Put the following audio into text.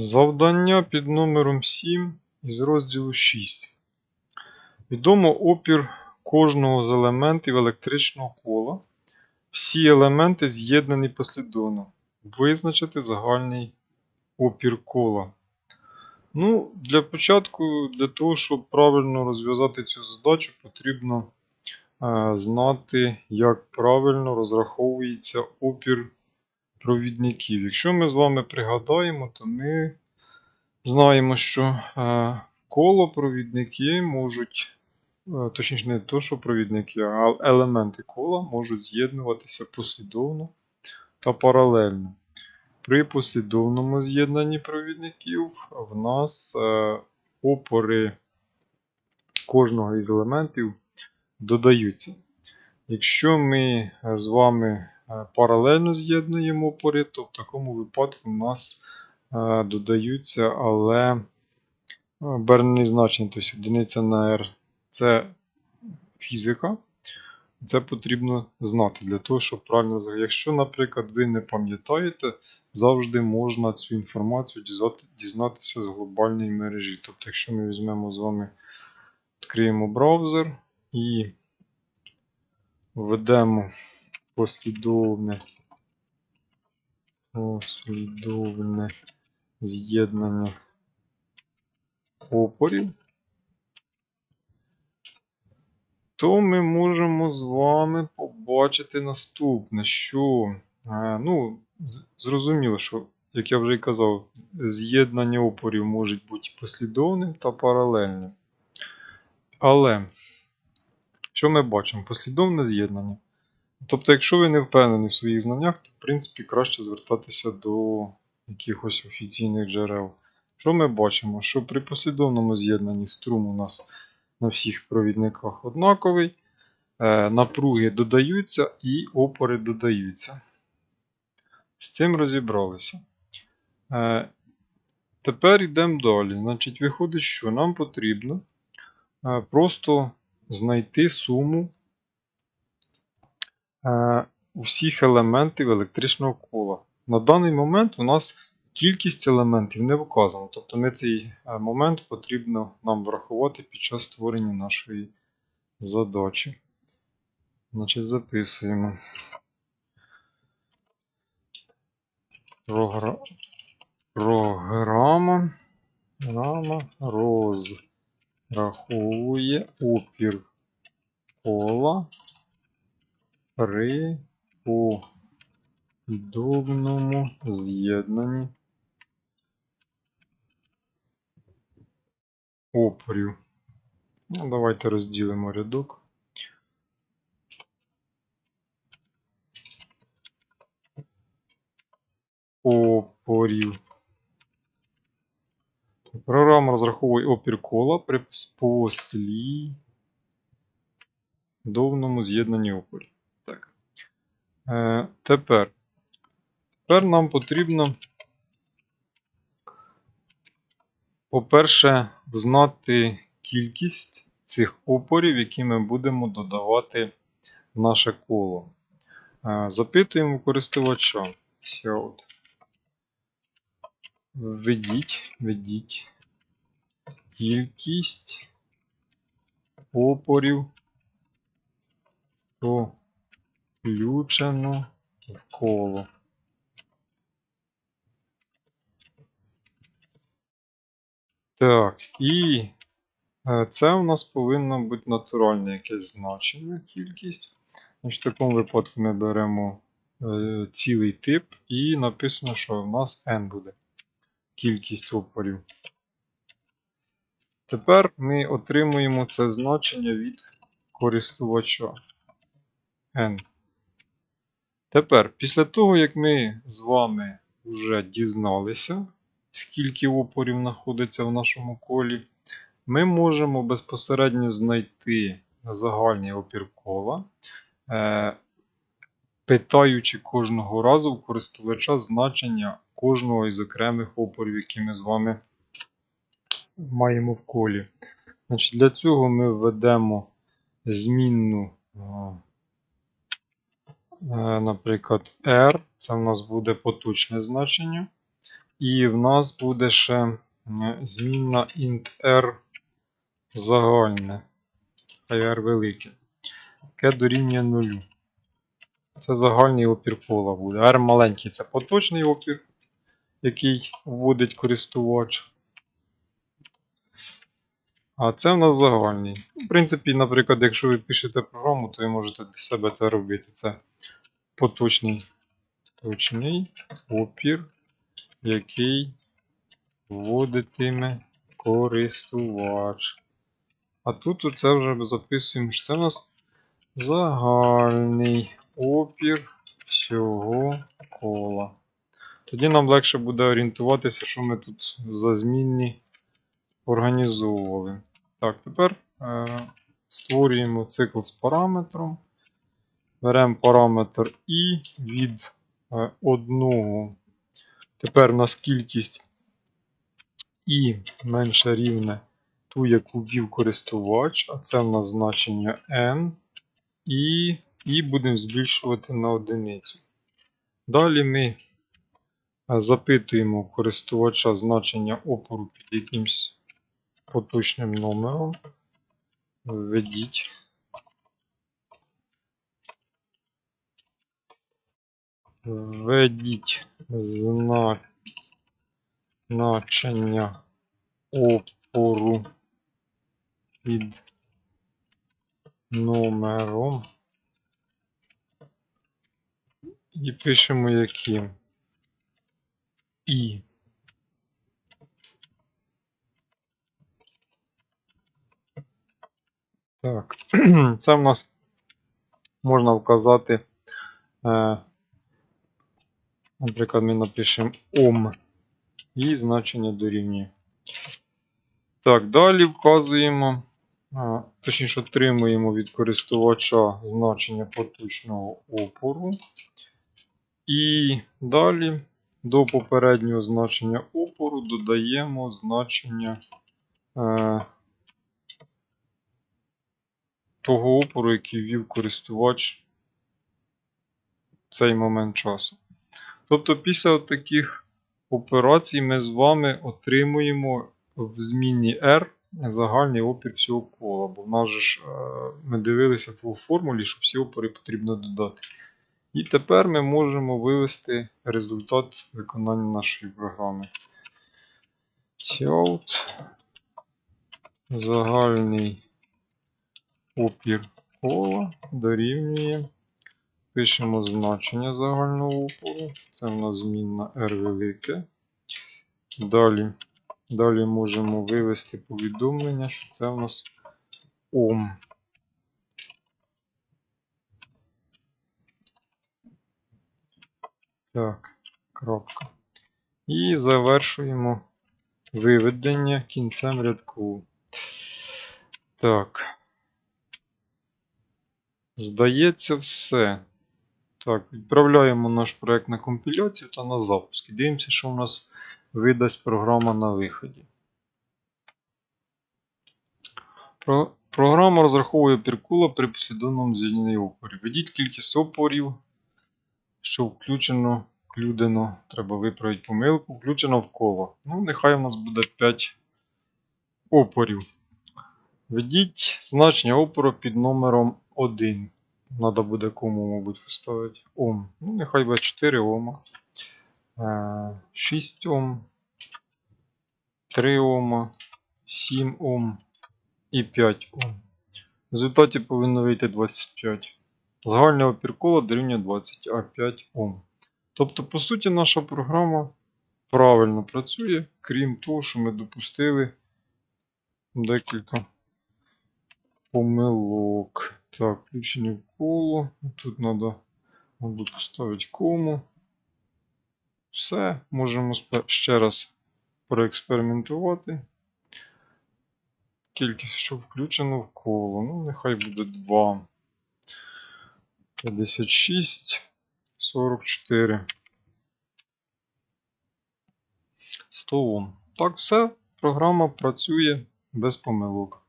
Завдання під номером 7 із розділу 6. Відомо опір кожного з елементів електричного кола. Всі елементи з'єднані послідовно. Визначити загальний опір кола. Ну, для початку, для того, щоб правильно розв'язати цю задачу, потрібно е, знати, як правильно розраховується опір провідників. Якщо ми з вами пригадаємо, то ми знаємо, що е, коло провідники можуть, е, точніше, не то, що провідники, а елементи кола можуть з'єднуватися послідовно та паралельно. При послідовному з'єднанні провідників в нас е, опори кожного із елементів додаються. Якщо ми з вами паралельно з'єднуємо опори, то в такому випадку в нас е, додаються, але е, бернені значення, тобто одиниця на R це фізика. Це потрібно знати для того, щоб правильно. Якщо, наприклад, ви не пам'ятаєте, завжди можна цю інформацію дізнатися з глобальної мережі. Тобто, якщо ми візьмемо з вами, відкриємо браузер і введемо послідовне, послідовне з'єднання опорів, то ми можемо з вами побачити наступне, що е, ну, зрозуміло, що, як я вже і казав, з'єднання опорів можуть бути послідовним та паралельним. Але що ми бачимо? Послідовне з'єднання. Тобто, якщо ви не впевнені в своїх знаннях, то в принципі краще звертатися до якихось офіційних джерел. Що ми бачимо? Що при послідовному з'єднанні струм у нас на всіх провідниках однаковий, е, напруги додаються і опори додаються. З цим розібралися. Е, Тепер йдемо далі. Значить, виходить, що нам потрібно е, просто знайти суму усіх елементів електричного кола. На даний момент у нас кількість елементів не вказана. Тобто ми цей е, момент потрібно нам врахувати під час створення нашої задачі. Значить, записуємо. Програ... Програма Програма розраховує опір кола при подобному з'єднанні опорів. Ну, давайте розділимо рядок. Опорів. Програма розраховує опір кола при послідовному з'єднанні опорів. Так. Е, тепер. Тепер нам потрібно, по-перше, знати кількість цих опорів, які ми будемо додавати в наше коло. Е, запитуємо користувача. Сяут. Введіть, введіть кількість опорів включено в коло. Так, і це у нас повинно бути натуральне якесь значення, кількість. Значить, в такому випадку ми беремо е, цілий тип і написано, що в нас n буде кількість опорів. Тепер ми отримуємо це значення від користувача n. Тепер, після того, як ми з вами вже дізналися, скільки опорів знаходиться в нашому колі, ми можемо безпосередньо знайти загальний опір кола, е, питаючи кожного разу у користувача значення кожного із окремих опорів, які ми з вами маємо в колі. Значить, Для цього ми введемо змінну, е, е, наприклад, R, це в нас буде поточне значення. І в нас буде ще змінна int r загальне. R велике. Яке дорівнює 0. Це загальний опір кола буде. R маленький це поточний опір, який вводить користувач. А це в нас загальний. В принципі, наприклад, якщо ви пишете програму, то ви можете для себе це робити. Це поточний точний опір, який вводитиме користувач. А тут це вже записуємо, що це у нас загальний опір всього кола. Тоді нам легше буде орієнтуватися, що ми тут за змінні організовували. Так, тепер е, створюємо цикл з параметром. Беремо параметр і від е, одного. Тепер у нас кількість і менше рівне ту, яку ввів користувач, а це в нас значення n. І, і будемо збільшувати на одиницю. Далі ми е, запитуємо користувача значення опору під якимсь поточним номером. Введіть. Введіть значення опору під номером. І пишемо яким. І. Так, це в нас можна вказати, е, наприклад, ми напишемо ом і значення дорівнює. Так, далі вказуємо, точніше отримуємо від користувача значення поточного опору. І далі до попереднього значення опору додаємо значення е, того опору, який ввів користувач в цей момент часу. Тобто після таких операцій ми з вами отримуємо в зміні R загальний опір всього кола. Бо в нас же ж е, ми дивилися по формулі, що всі опори потрібно додати. І тепер ми можемо вивести результат виконання нашої програми. Cout загальний опір кола дорівнює. Пишемо значення загального опору. Це в нас змінна R велике. Далі, далі можемо вивести повідомлення, що це в нас Ом. Так, крапка. І завершуємо виведення кінцем рядку. Так. Здається, все. Так, відправляємо наш проект на компіляцію та на запуск. Дивимося, що у нас видасть програма на виході. Про- Програма розраховує опір кола при послідовному звільненні опорів. Введіть кількість опорів, що включено, вклюдено, треба виправити помилку, включено в коло. Ну, нехай у нас буде 5 опорів. Введіть значення опору під номером 1. Надо буде кому, мабуть, поставити. Ом. Ну, нехай буде 4 Ома. Е, 6 Ом. 3 Ома. 7 Ом. І 5 Ом. В результаті повинно вийти 25. Загальний опір кола дорівнює 25 Ом. Тобто, по суті, наша програма правильно працює, крім того, що ми допустили декілька помилок. Так, включення в коло. Тут треба, поставити кому. Все, можемо ще раз проекспериментувати. Кількість, що включено в коло. Ну, нехай буде 2. 56, 44. 100 Ом. Так, все. Програма працює без помилок.